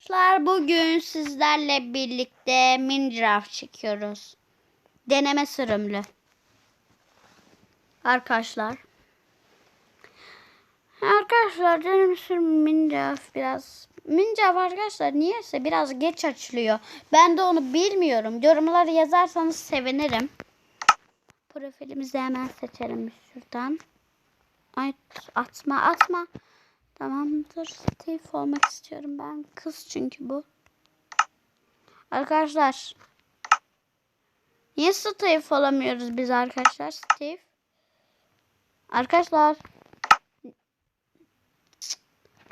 Arkadaşlar bugün sizlerle birlikte Minecraft çekiyoruz. Deneme sürümlü. Arkadaşlar. Arkadaşlar deneme sürümlü Minecraft biraz Minecraft arkadaşlar niyeyse biraz geç açılıyor. Ben de onu bilmiyorum. Yorumları yazarsanız sevinirim. Profilimizi hemen seçelim şuradan. Ay atma atma. Tamamdır. Steve olmak istiyorum ben. Kız çünkü bu. Arkadaşlar. Niye Steve olamıyoruz biz arkadaşlar? Steve. Arkadaşlar.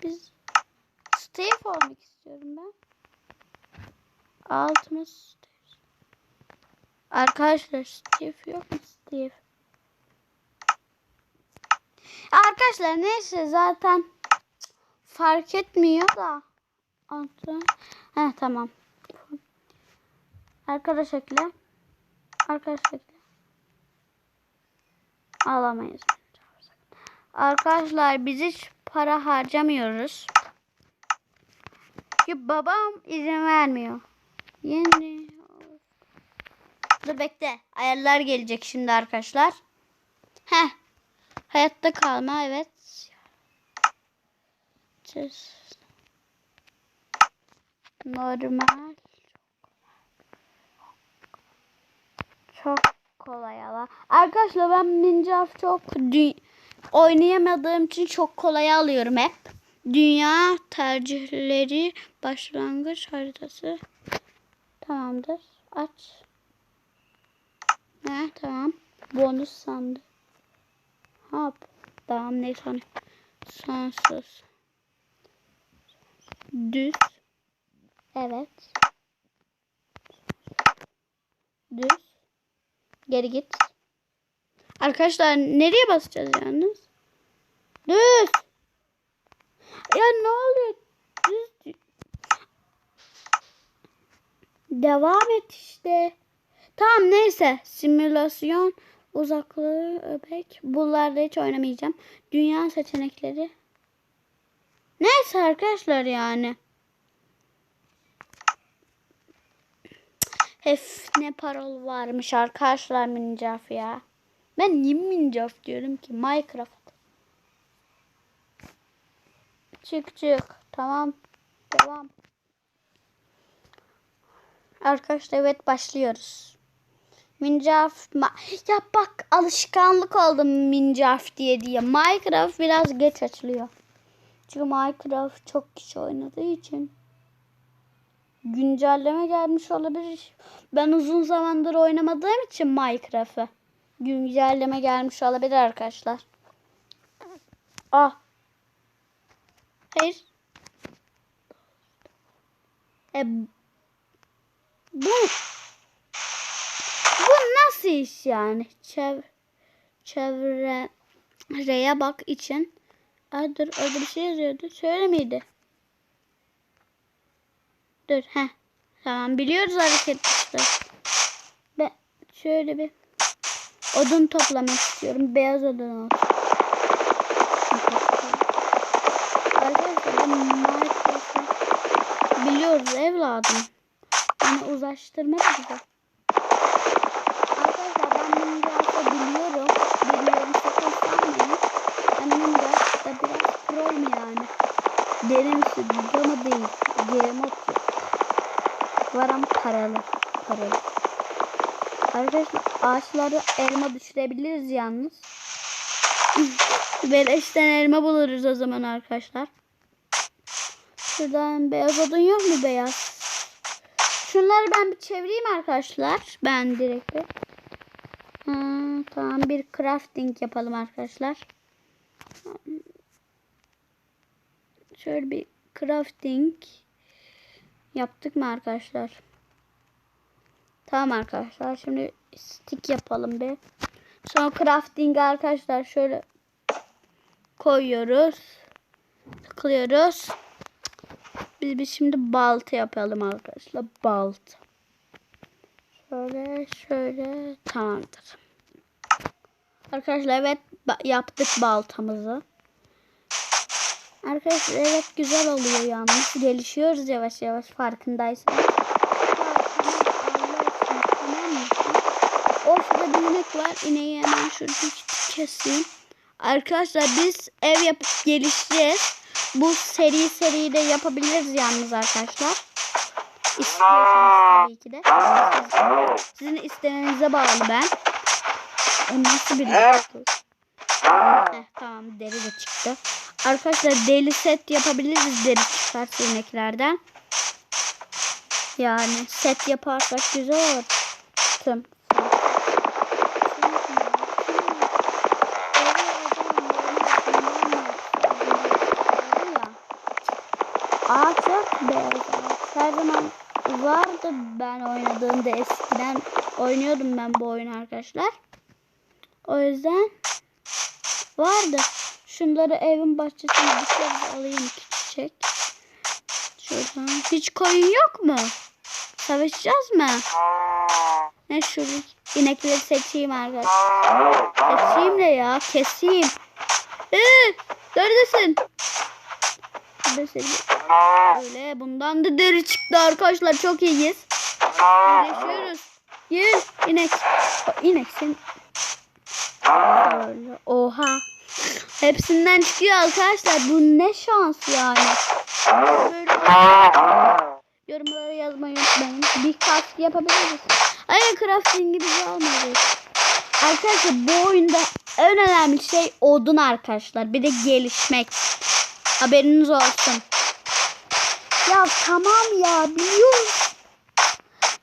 Biz Steve olmak istiyorum ben. Altımız Steve. Arkadaşlar Steve yok mu Steve? Arkadaşlar neyse zaten fark etmiyor da. Altı. He tamam. Arkadaş ekle. Arkadaş ekle. Alamayız. Arkadaşlar biz hiç para harcamıyoruz. Çünkü babam izin vermiyor. Yeni. Dur bekle. Ayarlar gelecek şimdi arkadaşlar. Heh. Hayatta kalma evet. Çiz. Normal. Çok kolay ama. Arkadaşlar ben Minecraft çok dü- oynayamadığım için çok kolay alıyorum hep. Dünya tercihleri başlangıç haritası. Tamamdır. Aç. Ne tamam. Bonus sandı. Hop. Tamam neyse hani. Sonsuz. Düz. Evet. Düz. Geri git. Arkadaşlar nereye basacağız yalnız? Düz. Ya ne oluyor? Düz. Devam et işte. Tamam neyse. Simülasyon uzaklığı öbek. Bunlarda hiç oynamayacağım. Dünya seçenekleri. Neyse arkadaşlar yani. Hef ne parol varmış arkadaşlar Minecraft ya. Ben niye Minecraft diyorum ki? Minecraft. Çık çık. Tamam. Devam. Arkadaşlar evet başlıyoruz. Minecraft ya bak alışkanlık oldum Minecraft diye diye. Minecraft biraz geç açılıyor. Çünkü Minecraft çok kişi oynadığı için güncelleme gelmiş olabilir. Ben uzun zamandır oynamadığım için Minecraft'ı güncelleme gelmiş olabilir arkadaşlar. Ah. Hayır. E, bu bu nasıl iş yani? Çev çevreye bak için. Aa, dur orada bir şey yazıyordu. Şöyle miydi? Dur he. Tamam biliyoruz hareket işte. Ben şöyle bir odun toplamak istiyorum. Beyaz odun olsun. Biliyoruz evladım. Yani uzlaştırma da güzel. Arkadaşlar ben Minecraft'ı biliyorum. Biliyorum sakın sanmayın. Ben Minecraft'ta pro'yum yani. Sürücü ama değil. Yok. Var ama paralı. Paralı. Arkadaşlar ağaçları elma düşürebiliriz yalnız. Beleşten elma buluruz o zaman arkadaşlar. Şuradan beyaz odun yok mu beyaz? Şunları ben bir çevireyim arkadaşlar. Ben direkt bir. Ha, tamam bir crafting yapalım arkadaşlar. Şöyle bir crafting yaptık mı arkadaşlar? Tamam arkadaşlar. Şimdi stick yapalım bir. Sonra crafting arkadaşlar şöyle koyuyoruz. Tıklıyoruz. Biz, biz şimdi balta yapalım arkadaşlar. Balta. Şöyle şöyle tamamdır. Arkadaşlar evet yaptık baltamızı. Arkadaşlar evet güzel oluyor yalnız. Gelişiyoruz yavaş yavaş farkındaysanız. Ortada bir inek var. İneği hemen şurada keseyim. Arkadaşlar biz ev yapıp gelişeceğiz. Bu seri seri de yapabiliriz yalnız arkadaşlar. İstiyorsanız tabii ki de. Siz- Sizin istemenize bağlı ben. O nasıl bir Heh, tamam deri de çıktı. Arkadaşlar deli set yapabiliriz deri çıkarsa ineklerden. Yani set yaparsak güzel olur. Tüm. Yok beyaz. Her zaman vardı ben oynadığımda eskiden oynuyordum ben bu oyunu arkadaşlar. O yüzden vardı. Şunları evin bahçesine dışarı alayım çiçek. Şuradan. Hiç koyun yok mu? Savaşacağız mı? Ne şu inekleri seçeyim arkadaşlar. Seçeyim de ya. Keseyim. Ee, neredesin? Seni. Öyle bundan da deri çıktı arkadaşlar. Çok iyiyiz. Birleşiyoruz. Gel inek. İnek sen. Oha. Hepsinden çıkıyor arkadaşlar. Bu ne şans yani. Böyle yorumlara yazmayı unutmayın. Bir kask yapabiliriz. Aynen crafting gibi olmadı. Arkadaşlar bu oyunda en önemli şey odun arkadaşlar. Bir de gelişmek. Haberiniz olsun. Ya tamam ya biliyorum.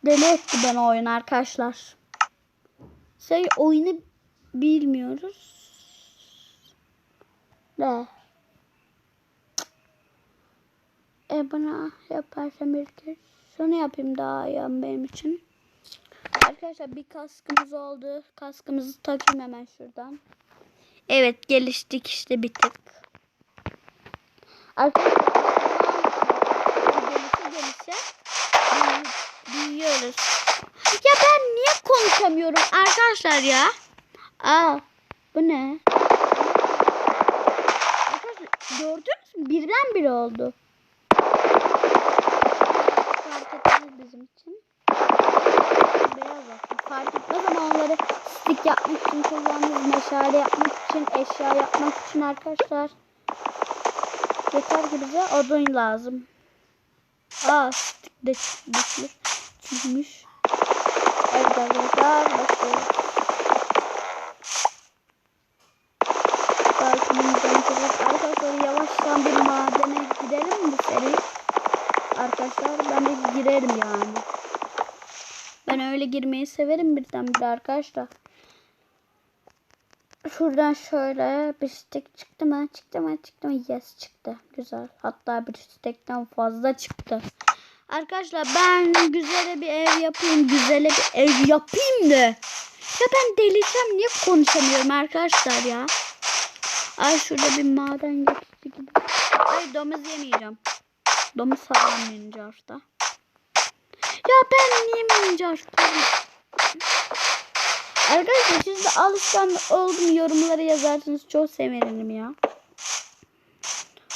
Deli etti beni oyun arkadaşlar. Şey oyunu bilmiyoruz. De. E bana yaparsam kez. Şunu yapayım daha iyi benim için. Arkadaşlar bir kaskımız oldu. Kaskımızı takayım hemen şuradan. Evet geliştik işte bir tık. Arkadaşlar gelişe gelişe büyü- büyüyoruz. Ya ben niye konuşamıyorum arkadaşlar ya? Aa bu ne? Gördünüz mü? Birden biri oldu. Fark etmez bizim için. Beyaz olsun. Fark etmez ama onları stick yapmak için kullanırız. Meşale yapmak için, eşya yapmak için arkadaşlar. Yeter ki bize odun lazım. Aa stick de düşmüş. Çıkmış. Evet arkadaşlar başlıyoruz. Balkonumuzdan çıkıp arkadaşlar yavaştan bir gidelim mi seri? Arkadaşlar ben de girerim yani. Ben öyle girmeyi severim birdenbire arkadaşlar. Şuradan şöyle bir stek çıktı mı? Çıktı mı? Çıktı mı? Yes çıktı. Güzel. Hatta bir stekten fazla çıktı. Arkadaşlar ben güzel bir ev yapayım. Güzel bir ev yapayım da. Ya ben delireceğim. Niye konuşamıyorum arkadaşlar ya? Ay şurada bir maden geçti Ay domuz yemeyeceğim. Domuz sağlam mincarda. Ya ben niye mincarda? Arkadaşlar siz de alışkan oldum yorumlara yazarsınız. Çok sevinirim ya.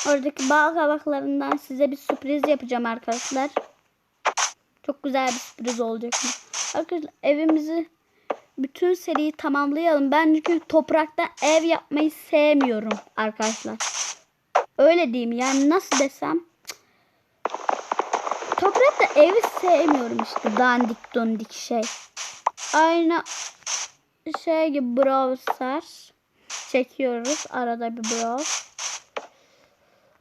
Oradaki bal kabaklarından size bir sürpriz yapacağım arkadaşlar. Çok güzel bir sürpriz olacak. Arkadaşlar evimizi bütün seriyi tamamlayalım. Ben çünkü topraktan ev yapmayı sevmiyorum arkadaşlar. Öyle diyeyim yani nasıl desem. Toprakta evi sevmiyorum işte dandik dondik şey. Aynı şey gibi Brawl çekiyoruz. Arada bir Brawl.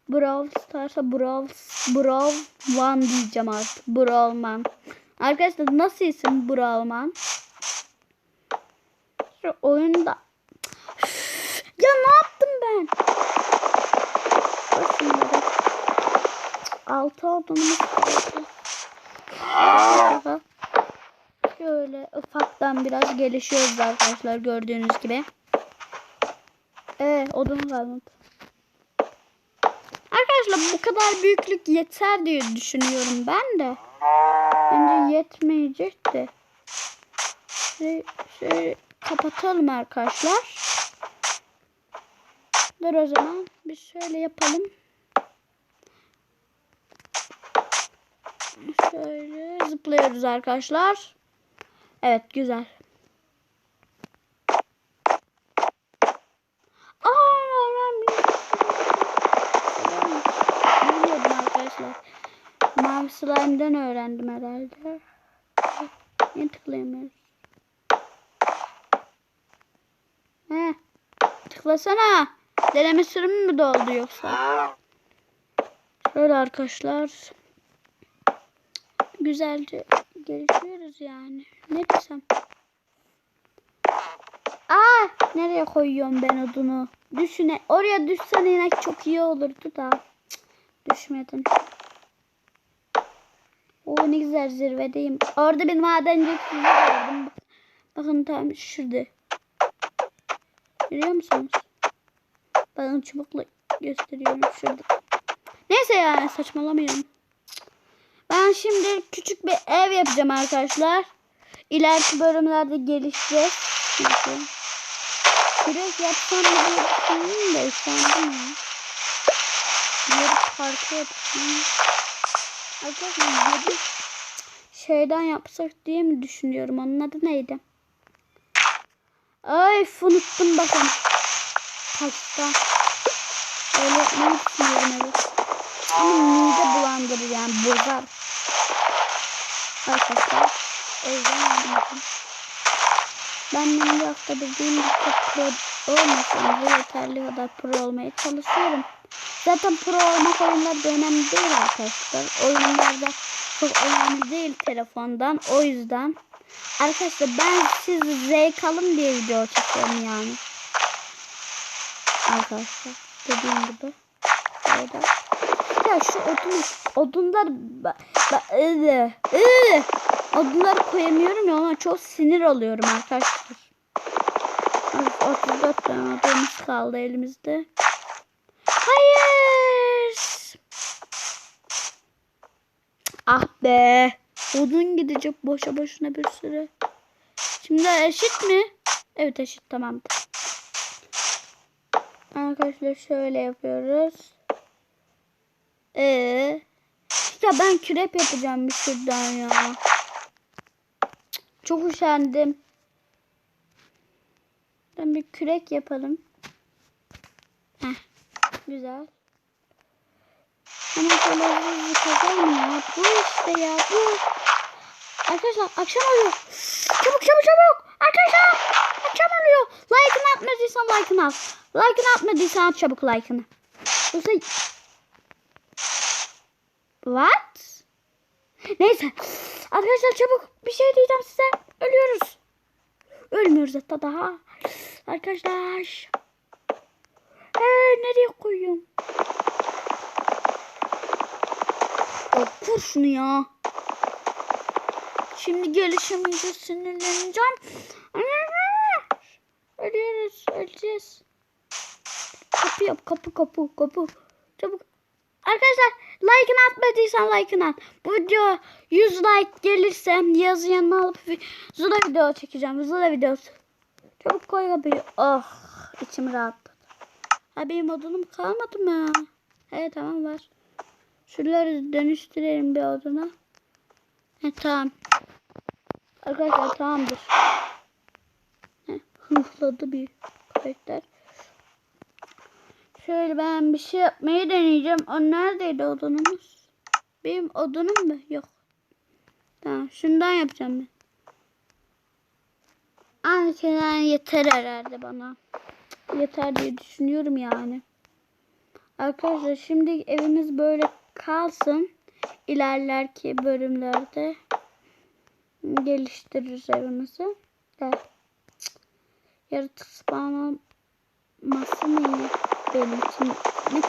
Brawl Stars'a Brawl, Brawl One diyeceğim artık. Brawlman. Arkadaşlar nasıl isim Brawlman? Şu oyunda ya ne yaptım ben? Şunları. Altı olduğunu Şöyle ufaktan biraz gelişiyoruz arkadaşlar gördüğünüz gibi. Ee, odun kalmadı. Arkadaşlar bu kadar büyüklük yeter diye düşünüyorum ben de. Bence yetmeyecek de. Şey, şey kapatalım arkadaşlar. Dur o zaman. Bir şöyle yapalım. Şöyle zıplıyoruz arkadaşlar. Evet güzel. Mavi slime'den öğrendim herhalde. Niye tıklayamıyoruz? He. Tıklasana. Deneme sürümü mü doldu yoksa? Şöyle arkadaşlar. Güzelce gelişiyoruz yani. Ne desem? Aa, nereye koyuyorum ben odunu? Düşüne. Oraya düşsen inek çok iyi olurdu da. Cık, düşmedim. O ne güzel zirvedeyim. Orada bir madenci gördüm. Bakın tam şurada. Görüyor musunuz? Bakın çubukla gösteriyorum şurada. Neyse yani saçmalamayalım. Ben şimdi küçük bir ev yapacağım arkadaşlar. İleriki bölümlerde gelişeceğiz. Neyse. Yapsam mı diye düşündüm de sandım ya. Yeri parka yapacağım. Arkadaşlar yeri şeyden yapsak diye mi düşünüyorum. Onun adı neydi? Ay unuttum bakın. Taştan. Öyle yapmayı düşünüyorum evet. Ama mide bulandırır yani bozar. Arkadaşlar. O yüzden yapmadım. Ben benim hafta bildiğim bir çok pro olmasam da yeterli kadar pro olmaya çalışıyorum. Zaten pro olmak oyunlarda önemli değil arkadaşlar. Oyunlarda çok önemli değil telefondan. O yüzden arkadaşlar ben siz zevk alın diye video çekiyorum yani. Arkadaşlar dediğim gibi. Böyle. Ya şu odun, odunlar ıı, odunları koyamıyorum ya ona çok sinir oluyorum arkadaşlar. 34 tane odunumuz kaldı elimizde. Hayır. Ah be. Odun gidecek boşa boşuna bir sürü. Şimdi eşit mi? Evet eşit tamamdır. Arkadaşlar şöyle yapıyoruz. Ee, ya ben kürep yapacağım bir şuradan ya. Çok üşendim. Ben bir kürek yapalım. Heh, güzel. Ama böyle hızlı kazanmıyor. ya. Bu işte ya bu. Arkadaşlar akşam oluyor. Çabuk çabuk çabuk. Arkadaşlar akşam oluyor. Like'ını atmadıysan like'ını at. Like'ını atmadıysan at çabuk like'ını. Yoksa What? Neyse. Arkadaşlar çabuk bir şey diyeceğim size. Ölüyoruz. Ölmüyoruz hatta daha. Arkadaşlar. Ee, nereye koyuyorum? Oh, kur şunu ya. Şimdi gelişemeyeceğiz sinirleneceğim. Öleceğiz. Kapı yap. Kapı kapı kapı. Çabuk. Arkadaşlar like'ını atmadıysan like'ını at. Bu video 100 like gelirse yazı yanıma alıp Zula video çekeceğim. Zula videosu. Çabuk koy kapıyı. Oh içim rahatladı. Ha benim odunum kalmadı mı? Evet tamam var. Şuraları dönüştürelim bir oduna. He tamam. Arkadaşlar tamamdır. He, hınfladı bir karakter. Şöyle ben bir şey yapmayı deneyeceğim. O neredeydi odunumuz? Benim odunum mu? Yok. Tamam şundan yapacağım ben. Annekinden yeter herhalde bana. Yeter diye düşünüyorum yani. Arkadaşlar şimdi evimiz böyle kalsın. İlerlerki bölümlerde geliştiririz evimizi. De. Yaratık spawnlaması mı iyi benim için? Ne